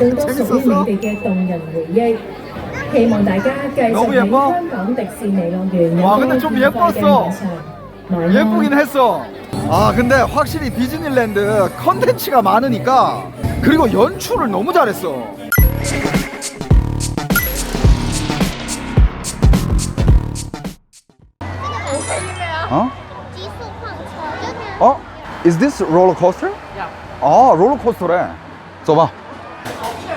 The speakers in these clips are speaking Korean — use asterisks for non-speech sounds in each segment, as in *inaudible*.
更多屬於你哋嘅動人回憶。希望大家繼續喺香港迪士尼樂園 와 有 근데 個 좀 愉快嘅 예뻤어 晚上。晚安 예쁘긴 했어. 아 근데 확실히 디즈니랜드 컨텐츠가 많으니까 그리고 연출을 너무 잘했어. 어? 极速矿车这边 어? Is this roller coaster? 아 롤러코스터래. 써봐.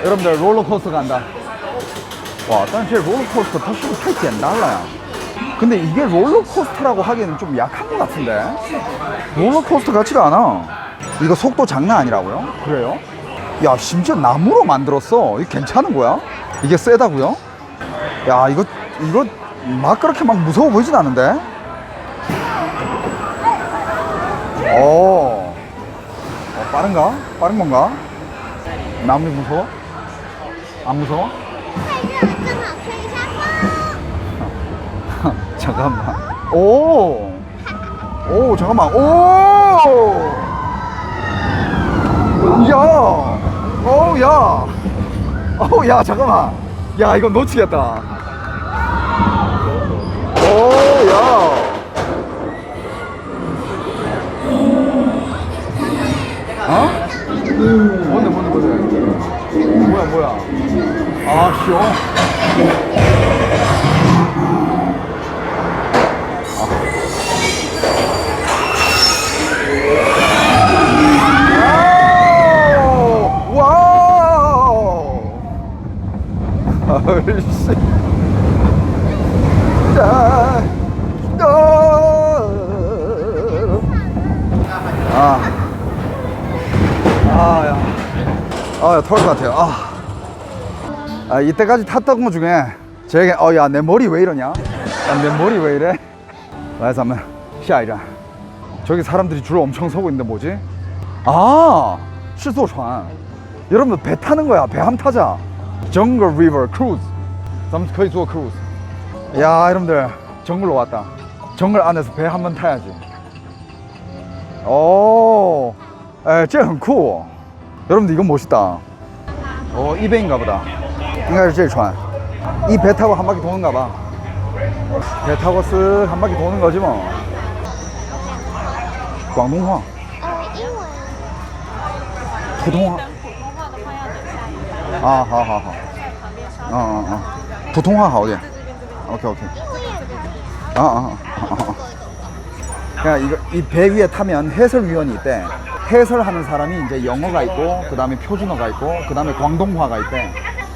여러분들 롤러코스터 간다 와 사실 롤러코스터 타시고 탈지 날라야 근데 이게 롤러코스터라고 하기에는 좀 약한 것 같은데 롤러코스터 같지가 않아 이거 속도 장난 아니라고요? 그래요? 야 심지어 나무로 만들었어 이거 괜찮은 거야? 이게 세다고요? 야 이거 이거 막 그렇게 막 무서워 보이진 않은데 오 어, 빠른가? 빠른 건가? 나무 무서워? 안 무서워? *laughs* 잠깐만. 오! 오, 잠깐만. 오! 야! 오, 야! 오, 야, 잠깐만. 야, 이건 놓치겠다. 오, 야! 토할 것 같아요. 아. 아, 이때까지 탔던 것 중에 제게, 어, 야, 내 머리 왜 이러냐? 야, 내 머리 왜 이래? 来，咱们下一站。 저기 사람들이 줄 엄청 서고 있는데 뭐지? 아, 是坐船. 여러분들 배 타는 거야. 배 함 타자. Jungle River Cruise. 咱们可以坐 cruise. 야, 여러분들 정글로 왔다. 정글 안에서 배 한 번 타야지. 오, 에, 这很酷. 여러분들 이건 멋있다. 어, 이 배인가 보다. 应该是这船. 이 배 타고 한 바퀴 도는가 봐. 배 타고 쓱 한 바퀴 도는 거지 뭐. 广东话、呃，英文。普通话。啊，好好好。嗯嗯嗯，普通话好一点。OK OK。아, 아, 아, 아. 그냥 이거 이 배 위에 타면 해설위원이 있대. 해설하는 사람이 이제 영어가 있고 그 다음에 표준어가 있고 그 다음에 광동화가 있대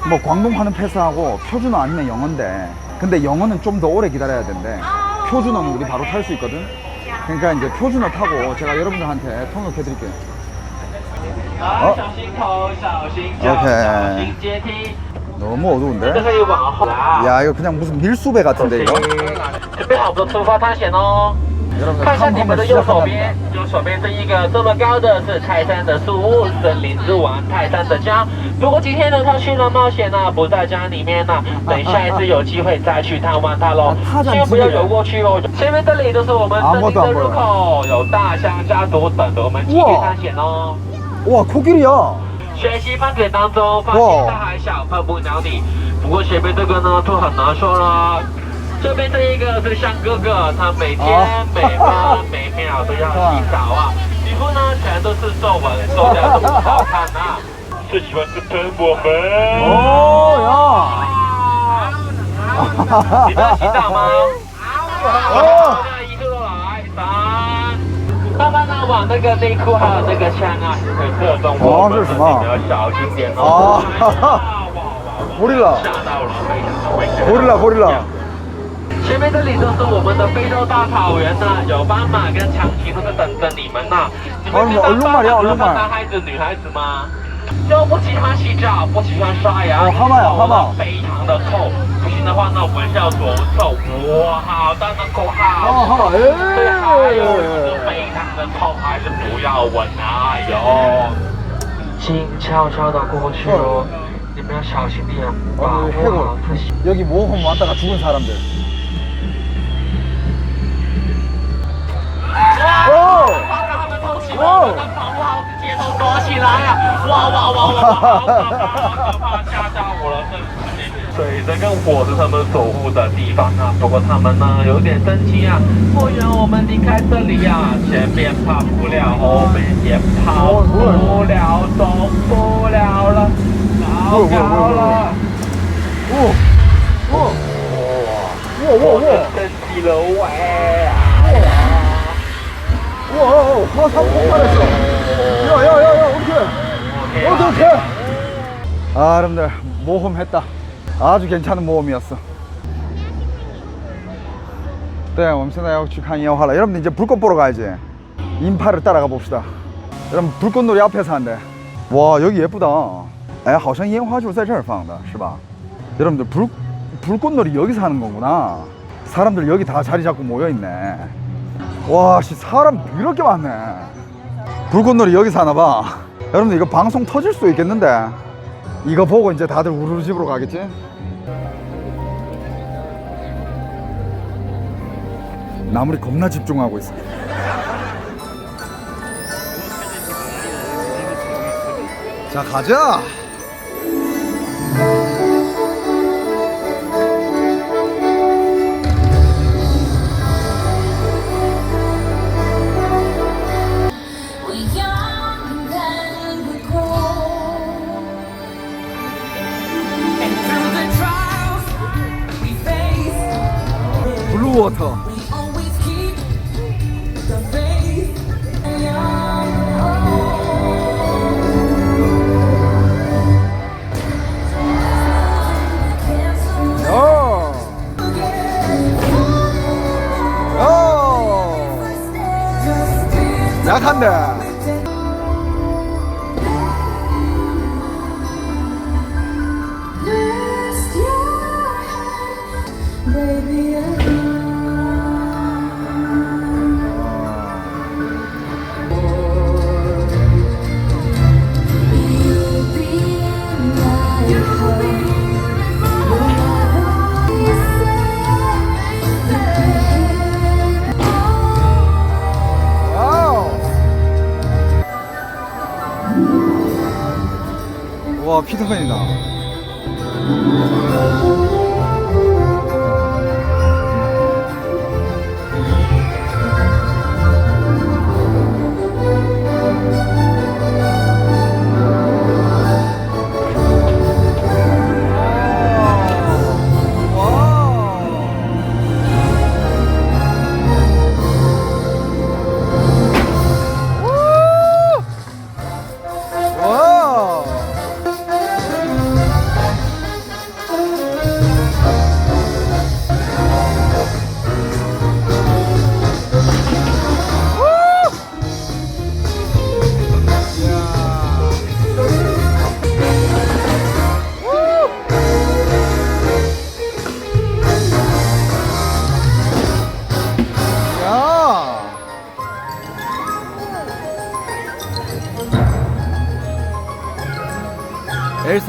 뭐 광동화는 패스하고 표준어 아니면 영어인데 근데 영어는 좀 더 오래 기다려야 된대 표준어는 우리 바로 탈 수 있거든 그러니까 이제 표준어 타고 제가 여러분들한테 통역해 드릴게요 어? 오케이 너무 어두운데? 야 이거 그냥 무슨 밀수배 같은데 이거? 여러분들 탐험을 시작합니다 左边这一个这么高的是泰山的树屋森林之王泰山的家。不过今天呢他去了冒险呢不在家里面呢等下一次有机会再去探望他喽千万不要游过去哦前面这里都是我们森林的入口有大象家族等着我们继续探险哦哇酷给你哦学习放点当中发现他还小碰不了你不过前面这个呢就很难说了这边这一个是像哥哥，他每天、每分每秒都要洗澡啊，皮肤呢全都是皱纹，皱的很好看啊。最喜欢跟喷我们。哦哟。你在洗澡吗？好。哦。一个来三。爸爸，呢往那个内裤还有那个枪啊，就会射中我们，你要小心点哦。哦，哈哈，*laughs* 狐狸了，狐狸了，狐狸了。前面这里就是我们的非洲大草原呢，有斑马跟长崎都在等着你们呢。你们看到斑马和男孩子、女孩子吗？就不喜欢洗澡，不喜欢刷牙，哦蛤蟆呀蛤蟆非常的臭。不行的话呢，闻下多臭，哇，好大的口号。哦蛤蟆对，还有就是哎。非常的臭，还是不要闻啊！哎呦，静悄悄的过去哦，你们要小心点，保 어, 护好 해골. 自己。 여기 모험 왔다가 죽은 사람들. 哇！他们偷袭了，跑不好的街都躲起来啊，哇哇哇哇！哈哈哈！下山我了，这里水跟火是他们守护的地方啊，不过他们呢有点生气啊，不允我们离开这里呀！前面跑不了，后面也跑不了，走不了了，糟糕了！哇！哇！哇！哇！哇我生气了，喂！ 우와, 화산 폭발했어! 야, 야, 야, 야, 어떡해! 어떡해! 아, 여러분들, 모험했다. 아주 괜찮은 모험이었어. 네, 我们现在要去看烟花了. 여러분들 이제 불꽃 보러 가야지. 인파를 따라가 봅시다. 여러분 불꽃놀이 앞에서 한대. 와, 여기 예쁘다. 哎，好像烟花就是在这儿放的，是吧? 여러분들 불 불꽃놀이 여기서 하는 거구나. 사람들 여기 다 자리 잡고 모여 있네. 와, 씨 사람 이렇게 많네. 불꽃놀이 여기서 하나 봐. 여러분들 이거 방송 터질 수도 있겠는데. 이거 보고 이제 다들 우르르 집으로 가겠지? 나물이 겁나 집중하고 있어. 자, 가자. 약한 피터팬이다.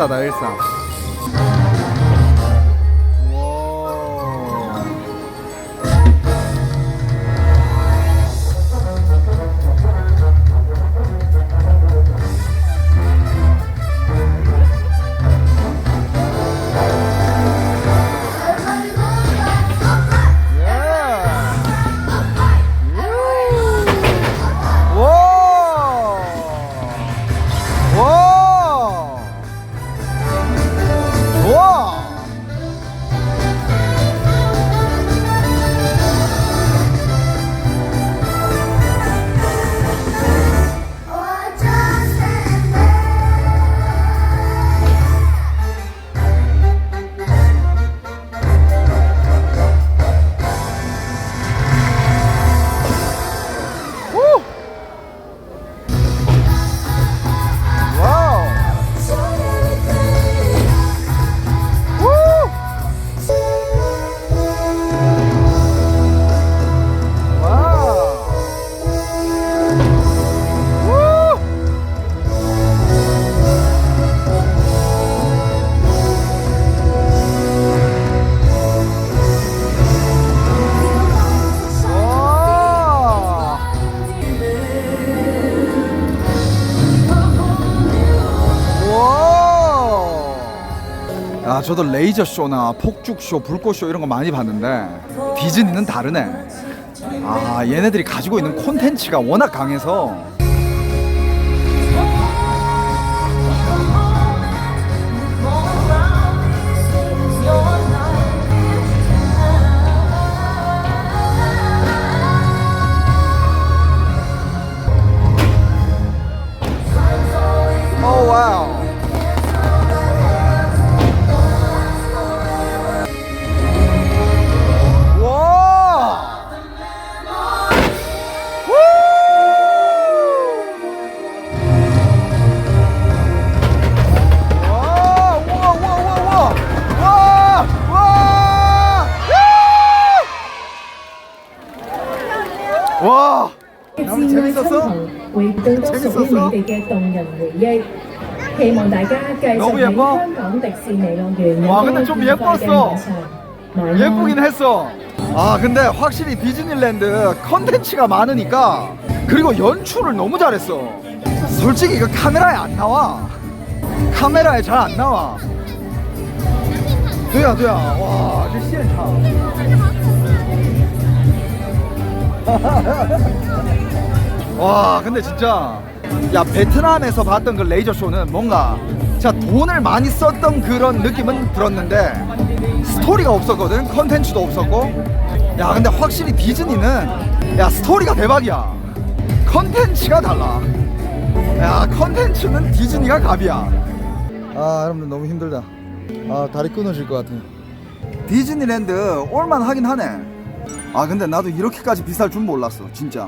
엘사 아 저도 레이저 쇼나 폭죽 쇼, 불꽃 쇼 이런 거 많이 봤는데 디즈니는 다르네. 아 얘네들이 가지고 있는 콘텐츠가 워낙 강해서 哋嘅動人回憶。希望大家繼續喺香港迪士尼樂園有 와 個 근데 좀 愉快嘅 예뻤어 晚上。晚安 예쁘긴 했어. 아 근데 확실히 디즈니랜드 컨텐츠가 많으니까 그리고 연출을 너무 잘했어. 솔직히 이거 카메라에 안 나와. 카메라에 잘 안 나와. 对呀对呀，哇，这现场。 *laughs* *laughs* 와 근데 진짜. 야 베트남에서 봤던 그 레이저 쇼는 뭔가 진짜 돈을 많이 썼던 그런 느낌은 들었는데 스토리가 없었거든 컨텐츠도 없었고. 야 근데 확실히 디즈니는 야 스토리가 대박이야. 컨텐츠가 달라. 야 컨텐츠는 디즈니가 갑이야. 아 여러분들 너무 힘들다. 아 다리 끊어질 것 같아요. 디즈니랜드 올만 하긴 하네. 아 근데 나도 이렇게까지 비쌀 줄 몰랐어 진짜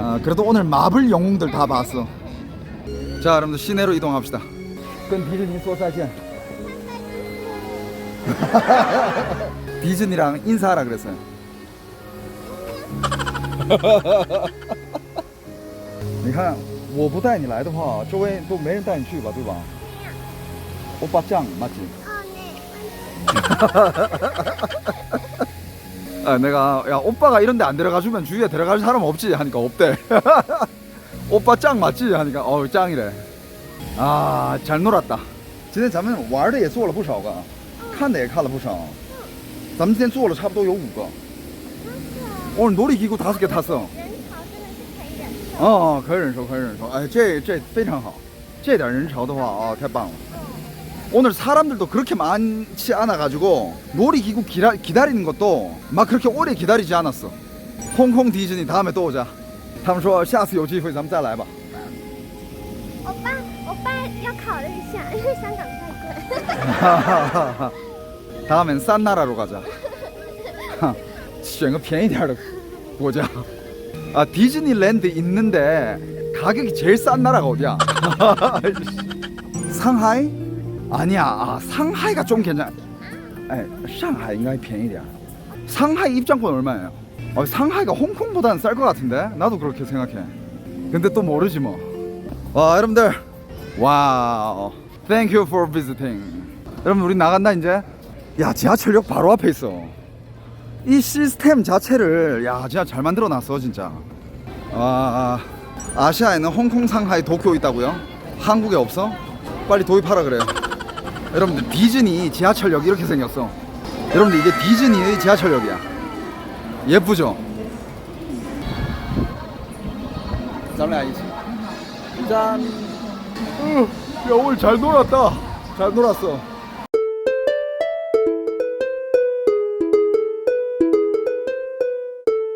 아, 그래도 오늘 마블 영웅들 다 봤어 자 여러분들 시내로 이동합시다 跟 디즈니 说再见 *laughs* 디즈니랑 인사하라 그랬어요. *laughs* 你看，我不带你来的话，周围都没人带你去吧，对吧？我把酱맞지 哦，那 *laughs* 아, 내가 야 오빠가 이런데 안 데려가 주면 주위에 데려갈 사람 없지 하니까 없대. 오빠 짱 맞지 하니까 어 짱이래. 아 잘 놀았다. 今天咱们玩的也做了不少个，看的也看了不少。咱们今天做了差不多有五个。 오늘 놀이기구 다섯 개 탔어. 人潮真的是可以忍受。 어, 可以忍受，可以忍受。哎，这这非常好。这点人潮的话啊，太棒了。 오늘 사람들도 그렇게 많지 않아 가지고 놀이기구 기다, 기다리는 것도 막 그렇게 오래 기다리지 않았어. 홍콩 디즈니 다음에 또 오자. 他们说下次有机会咱们再来吧。我爸，我爸要考虑一下，因为香港太*laughs* 贵。 다음엔 싼 나라로 가자. *laughs* 选个便宜点的国家. 아 디즈니랜드 있는데 가격이 제일 싼 나라가 어디야? *laughs* 상하이? 아니야 아, 상하이가 좀 괜찮 아니, 상하이가 편이야. 상하이 입장권 얼마예요? 아, 상하이가 홍콩보다는 쌀 것 같은데? 나도 그렇게 생각해. 근데 또 모르지 뭐와 여러분들. 와우. Thank you for visiting. 여러분 우리 나간다 이제. 야 지하철역 바로 앞에 있어. 이 시스템 자체를 야 진짜 잘 만들어 놨어 진짜. 아, 아시아에는 홍콩 상하이 도쿄 있다고요? 한국에 없어? 빨리 도입하라 그래요. 여러분들 디즈니 지하철역 이렇게 생겼어. 여러분들 이게 디즈니의 지하철역이야. 예쁘죠? 짠 아이지? 짠. 응, 겨울 잘 놀았다. 잘 놀았어.